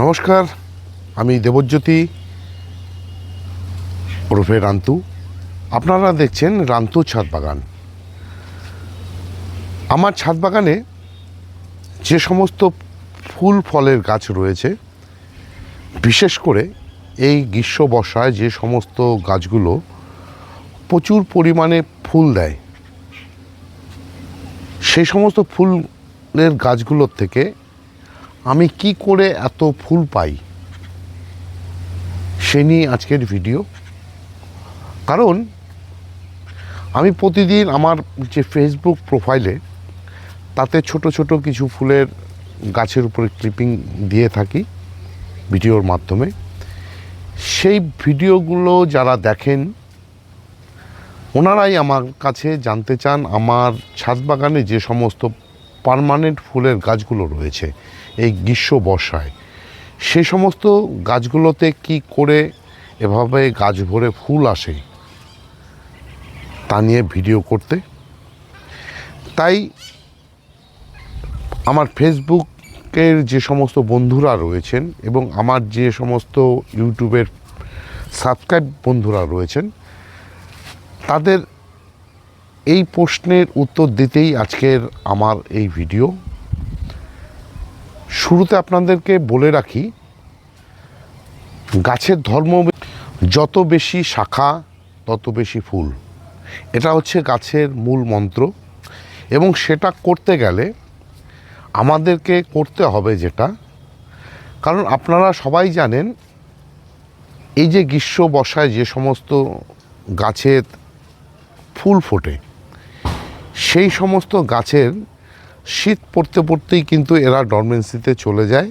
নমস্কার, আমি দেবজ্যোতি, ওরফে রান্তু। আপনারা দেখছেন রান্তু ছাদ বাগান। আমার ছাদ বাগানে যে সমস্ত ফুল, ফলের গাছ রয়েছে, বিশেষ করে এই গ্রীষ্ম বর্ষায় যে সমস্ত গাছগুলো প্রচুর পরিমাণে ফুল দেয়, সেই সমস্ত ফুলের গাছগুলোর থেকে আমি কি করে এত ফুল পাই? সে নিয়ে আজকের ভিডিও কারণ, আমি প্রতিদিন আমার যে ফেসবুক প্রোফাইলে তাতে ছোট ছোট কিছু ফুলের গাছের উপরে ক্লিপিং দিয়ে থাকি ভিডিওর মাধ্যমে। সেই ভিডিওগুলো যারা দেখেন, ওনারাই আমার কাছে জানতে চান আমার ছাদ বাগানে যে সমস্ত পার্মানেন্ট ফুলের গাছগুলো রয়েছে। এই গ্রীষ্ম বর্ষায়। সে সমস্ত গাছগুলোতে কি করে এভাবে গাছ ভরে ফুল আসে, তা নিয়ে ভিডিও করতে। তাই আমার ফেসবুকের যে সমস্ত বন্ধুরা রয়েছেন এবং আমার যে সমস্ত ইউটিউবের সাবস্ক্রাইব বন্ধুরা রয়েছেন, তাদের এই প্রশ্নের উত্তর দিতেই আজকের আমার এই ভিডিও। শুরুতে আপনাদেরকে বলে রাখি, গাছের ধর্ম যত বেশি শাখা, তত বেশি ফুল। এটা হচ্ছে গাছের মূল মন্ত্র এবং সেটা করতে গেলে আমাদেরকে করতে হবে যেটা। কারণ আপনারা সবাই জানেন, এই যে গ্রীষ্ম বর্ষায় যে সমস্ত গাছের ফুল ফোটে, সেই সমস্ত গাছের শীত পড়তে পড়তেই কিন্তু এরা ডরমেন্সিতে চলে যায়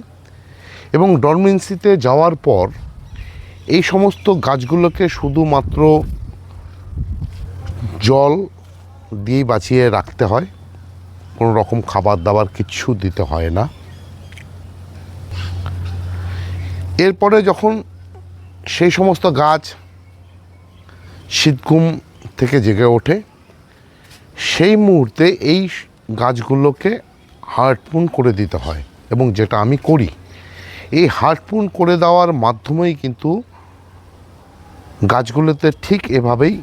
এবং ডরমেন্সিতে যাওয়ার পর এই সমস্ত গাছগুলোকে শুধুমাত্র জল দিয়ে বাঁচিয়ে রাখতে হয়। কোনো রকম খাবার দাবার কিচ্ছু দিতে হয় না। এরপরে যখন সেই সমস্ত গাছ শীতঘুম থেকে জেগে ওঠে, সেই মুহূর্তে এই গাছগুলোকে হার্টপুন করে দিতে হয় এবং যেটা আমি করি, এই হার্টপুন করে দেওয়ার মাধ্যমেই কিন্তু গাছগুলোতে ঠিক এভাবেই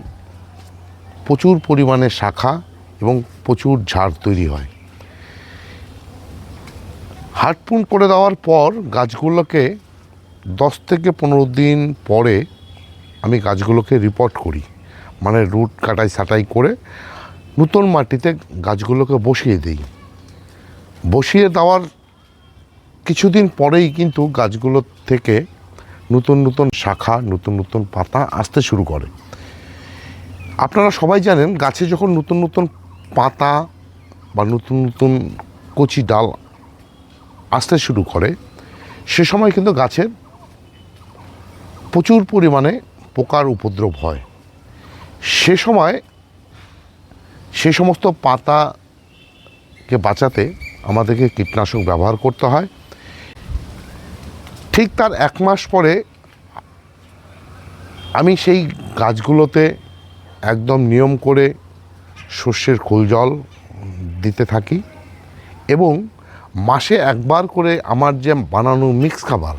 প্রচুর পরিমাণে শাখা এবং প্রচুর ঝাড় তৈরি হয়। হার্টপুন করে দেওয়ার পর গাছগুলোকে দশ থেকে পনেরো দিন পরে আমি গাছগুলোকে রিপোর্ট করি। মানে রুট কাটাই ছাটাই করে নতুন মাটিতে গাছগুলোকে বসিয়ে দিই। বসিয়ে দেওয়ার কিছুদিন পরেই কিন্তু গাছগুলো থেকে নতুন নতুন শাখা, নতুন নতুন পাতা আসতে শুরু করে। আপনারা সবাই জানেন, গাছে যখন নতুন নতুন পাতা বা নতুন নতুন কচি ডাল আসতে শুরু করে, সে সময় কিন্তু গাছের প্রচুর পরিমাণে পোকার উপদ্রব হয়। সে সময় সে সমস্ত পাতাকে বাঁচাতে আমাদেরকে কীটনাশক ব্যবহার করতে হয়। ঠিক তার এক মাস পরে আমি সেই গাছগুলোতে একদম নিয়ম করে শস্যের খোল জল দিতে থাকি এবং মাসে একবার করে আমার যে বানানো মিক্স খাবার,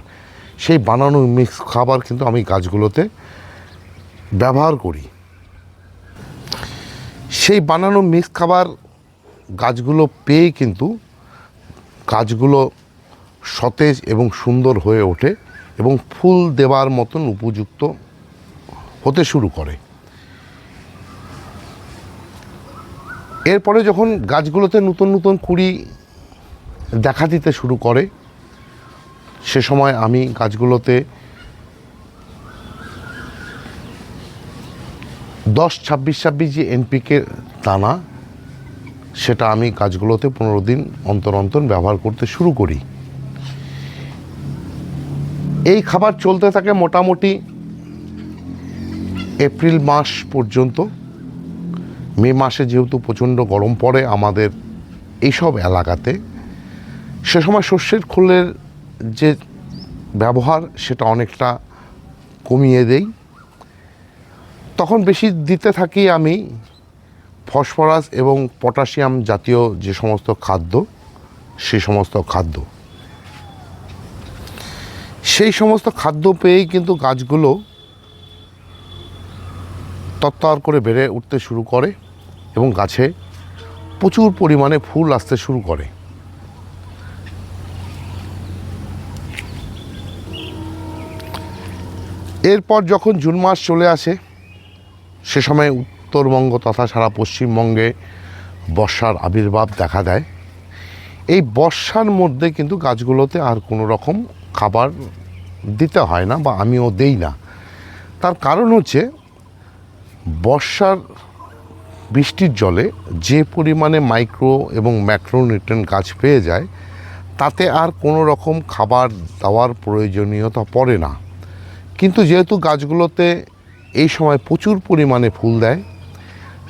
সেই বানানো মিক্স খাবার কিন্তু আমি গাছগুলোতে ব্যবহার করি। সেই বানানো মিক্স খাবার গাছগুলো পেয়ে কিন্তু গাছগুলো সতেজ এবং সুন্দর হয়ে ওঠে এবং ফুল দেওয়ার মতন উপযুক্ত হতে শুরু করে। এরপরে যখন গাছগুলোতে নতুন নতুন কুড়ি দেখা দিতে শুরু করে, সে সময় আমি গাছগুলোতে দশ, ছাব্বিশ ছাব্বিশ যে এনপিকে দানা সেটা আমি গাছগুলোতে পনেরো দিন অন্তর অন্তর ব্যবহার করতে শুরু করি। এই খাবার চলতে থাকে মোটামুটি এপ্রিল মাস পর্যন্ত। মে মাসে যেহেতু প্রচণ্ড গরম পড়ে আমাদের এইসব এলাকাতে, সে সময় শস্যের খোলের যে ব্যবহার, সেটা অনেকটা কমিয়ে দেই। তখন বেশি দিতে থাকি আমি ফসফরাস এবং পটাশিয়াম জাতীয় যে সমস্ত খাদ্য, সে সমস্ত খাদ্য। সেই সমস্ত খাদ্য পেয়েই কিন্তু গাছগুলো তত্তর করে বেড়ে উঠতে শুরু করে এবং গাছে প্রচুর পরিমাণে ফুল আসতে শুরু করে। এরপর যখন জুন মাস চলে আসে সে সময় উত্তরবঙ্গ তথা সারা পশ্চিমবঙ্গে বর্ষার আবির্ভাব দেখা দেয়। এই বর্ষার মধ্যে কিন্তু গাছগুলোতে আর কোনো রকম খাবার দিতে হয় না বা আমিও দেই না। তার কারণ হচ্ছে বর্ষার বৃষ্টির জলে যে পরিমাণে মাইক্রো এবং ম্যাক্রোনিউট্রেন গাছ পেয়ে যায়, তাতে আর কোনো রকম খাবার দেওয়ার প্রয়োজনীয়তা পড়ে না। কিন্তু যেহেতু গাছগুলোতে এই সময় প্রচুর পরিমাণে ফুল দেয়।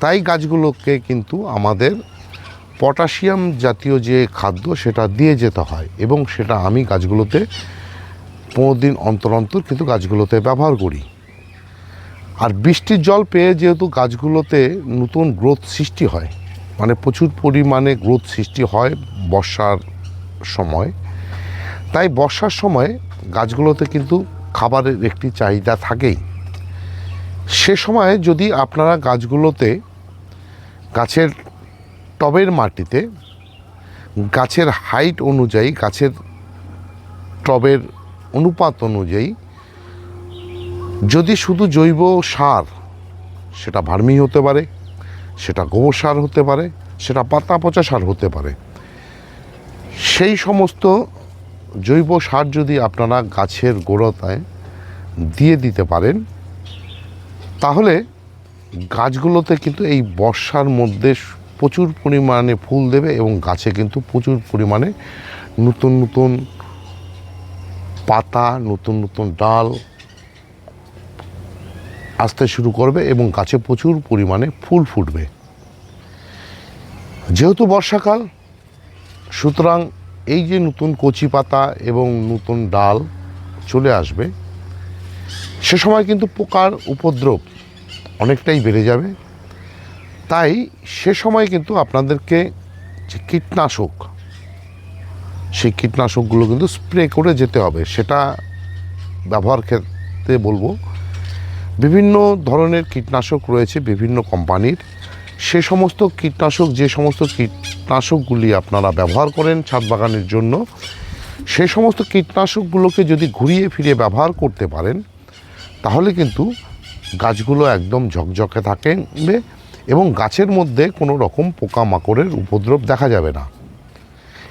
তাই গাছগুলোকে কিন্তু আমাদের পটাশিয়াম জাতীয় যে খাদ্য সেটা দিয়ে যেতে হয় এবং সেটা আমি গাছগুলোতে পনেরো দিন অন্তর অন্তর কিন্তু গাছগুলোতে ব্যবহার করি। আর বৃষ্টির জল পেয়ে যেহেতু গাছগুলোতে নতুন গ্রোথ সৃষ্টি হয় মানে প্রচুর পরিমাণে গ্রোথ সৃষ্টি হয় বর্ষার সময়, তাই বর্ষার সময় গাছগুলোতে কিন্তু খাবারের একটি চাহিদা থাকেই। সে সময় যদি আপনারা গাছগুলোতে, গাছের টবের মাটিতে, গাছের হাইট অনুযায়ী, গাছের টবের অনুপাত অনুযায়ী, যদি শুধু জৈব সার, সেটা ভার্মি হতে পারে, সেটা গোবর সার হতে পারে, সেটা পাতা পচা সার হতে পারে, সেই সমস্ত জৈব সার যদি আপনারা গাছের গোড়াতায় দিয়ে দিতে পারেন তাহলে গাছগুলোতে কিন্তু এই বর্ষার মধ্যে প্রচুর পরিমাণে ফুল দেবে এবং গাছে কিন্তু প্রচুর পরিমাণে নতুন নতুন পাতা, নতুন নতুন ডাল আসতে শুরু করবে এবং গাছে প্রচুর পরিমাণে ফুল ফুটবে। যেহেতু বর্ষাকাল, সুতরাং এই যে নতুন কচি পাতা এবং নতুন ডাল চলে আসবে, সে সময় কিন্তু পোকার উপদ্রব অনেকটাই বেড়ে যাবে। তাই সে সময় কিন্তু আপনাদেরকে যে কীটনাশক, সেই কীটনাশকগুলো কিন্তু স্প্রে করে যেতে হবে, সেটা ব্যবহার ক্ষেত্রে বলব। বিভিন্ন ধরনের কীটনাশক রয়েছে বিভিন্ন কোম্পানির। সে সমস্ত কীটনাশক, যে সমস্ত কীটনাশকগুলি আপনারা ব্যবহার করেন ছাদ বাগানের জন্য, সে সমস্ত কীটনাশকগুলোকে যদি ঘুরিয়ে ফিরিয়ে ব্যবহার করতে পারেন, তাহলে কিন্তু গাছগুলো একদম ঝকঝকে থাকবে এবং গাছের মধ্যে কোনো রকম পোকামাকড়ের উপদ্রব দেখা যাবে না।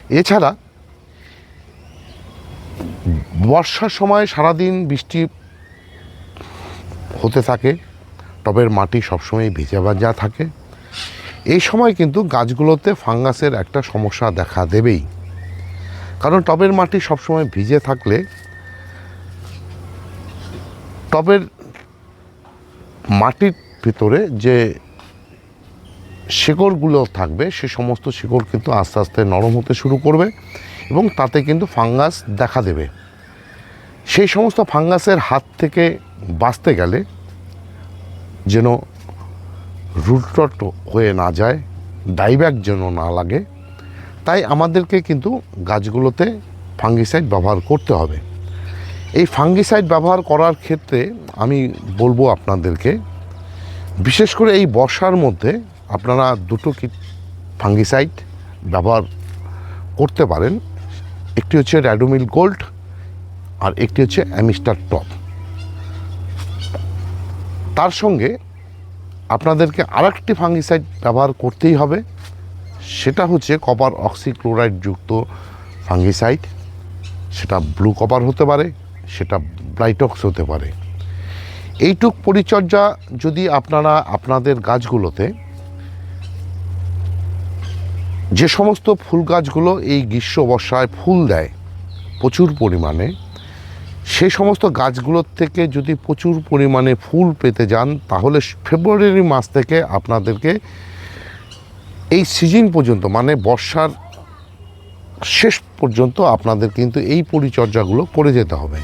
এছাড়া বর্ষার সময় সারাদিন বৃষ্টি হতে থাকে, টবের মাটি সবসময় ভিজে ভাজা থাকে। এই সময় কিন্তু গাছগুলোতে ফাঙ্গাসের একটা সমস্যা দেখা দেবেই। কারণ টবের মাটি সবসময় ভিজে থাকলে টবের মাটির ভিতরে যে শিকড়গুলো থাকবে, সে সমস্ত শিকড় কিন্তু আস্তে আস্তে নরম হতে শুরু করবে এবং তাতে কিন্তু ফাঙ্গাস দেখা দেবে। সেই সমস্ত ফাঙ্গাসের হাত থেকে বাঁচতে গেলে যেন রুটরট হয়ে না যায়, ডাইব্যাক যেন না লাগে, তাই আমাদেরকে কিন্তু গাছগুলোতে ফাঙ্গিসাইড ব্যবহার করতে হবে। এই ফাঙ্গিসাইড ব্যবহার করার ক্ষেত্রে আমি বলব আপনাদেরকে, বিশেষ করে এই বর্ষার মধ্যে আপনারা দুটো কি ফাঙ্গিসাইড ব্যবহার করতে পারেন। একটি হচ্ছে র্যাডোমিল গোল্ড আর একটি হচ্ছে অ্যামিস্টার টপ তার সঙ্গে আপনাদেরকে আরেকটি ফাঙ্গিসাইড ব্যবহার করতেই হবে, সেটা হচ্ছে কপার অক্সিক্লোরাইড যুক্ত ফাঙ্গিসাইড সেটা ব্লু কপার হতে পারে সেটা ব্লাইটক্স হতে পারে। এইটুক পরিচর্যা যদি আপনারা আপনাদের গাছগুলোতে, যে সমস্ত ফুল গাছগুলো এই গ্রীষ্ম বর্ষায় ফুল দেয় প্রচুর পরিমাণে সেই সমস্ত গাছগুলোর থেকে যদি প্রচুর পরিমাণে ফুল পেতে যান, তাহলে ফেব্রুয়ারি মাস থেকে আপনাদেরকে এই সিজন পর্যন্ত মানে বর্ষার শেষ পর্যন্ত আপনাদের কিন্তু এই পরিচর্যাগুলো করে যেতে হবে।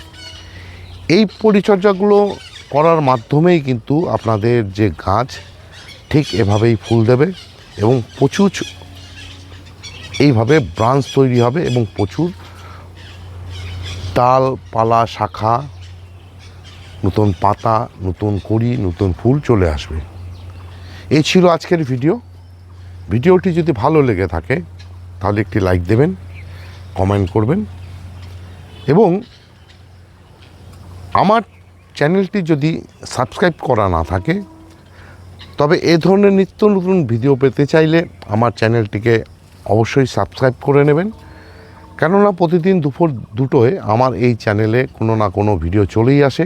এই পরিচর্যাগুলো করার মাধ্যমেই কিন্তু আপনাদের যে গাছ ঠিক এভাবেই ফুল দেবে এবং প্রচুর এইভাবে ব্রাঞ্চ তৈরি হবে এবং প্রচুর ডালপালা শাখা, নতুন পাতা, নতুন কড়ি, নতুন ফুল চলে আসবে। এই ছিল আজকের ভিডিও। ভিডিওটি যদি ভালো লেগে থাকে, তাহলে একটি লাইক দেবেন। কমেন্ট করবেন। এবং আমার চ্যানেলটি যদি সাবস্ক্রাইব করা না থাকে, তবে এ ধরনের নিত্য নতুন ভিডিও পেতে চাইলে আমার চ্যানেলটিকে অবশ্যই সাবস্ক্রাইব করে নেবেন। কেননা প্রতিদিন দুপুর দুটোয় আমার এই চ্যানেলে কোনো না কোনো ভিডিও চলেই আসে।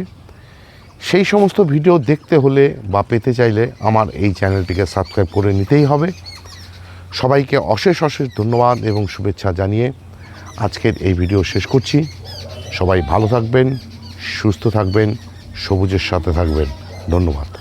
সেই সমস্ত ভিডিও দেখতে হলে বা পেতে চাইলে আমার এই চ্যানেলটিকে সাবস্ক্রাইব করে নিতেই হবে। সবাইকে অশেষ অশেষ ধন্যবাদ এবং শুভেচ্ছা জানিয়ে আজকের এই ভিডিও শেষ করছি। সবাই ভালো থাকবেন সুস্থ থাকবেন সবুজের সাথে থাকবেন। ধন্যবাদ।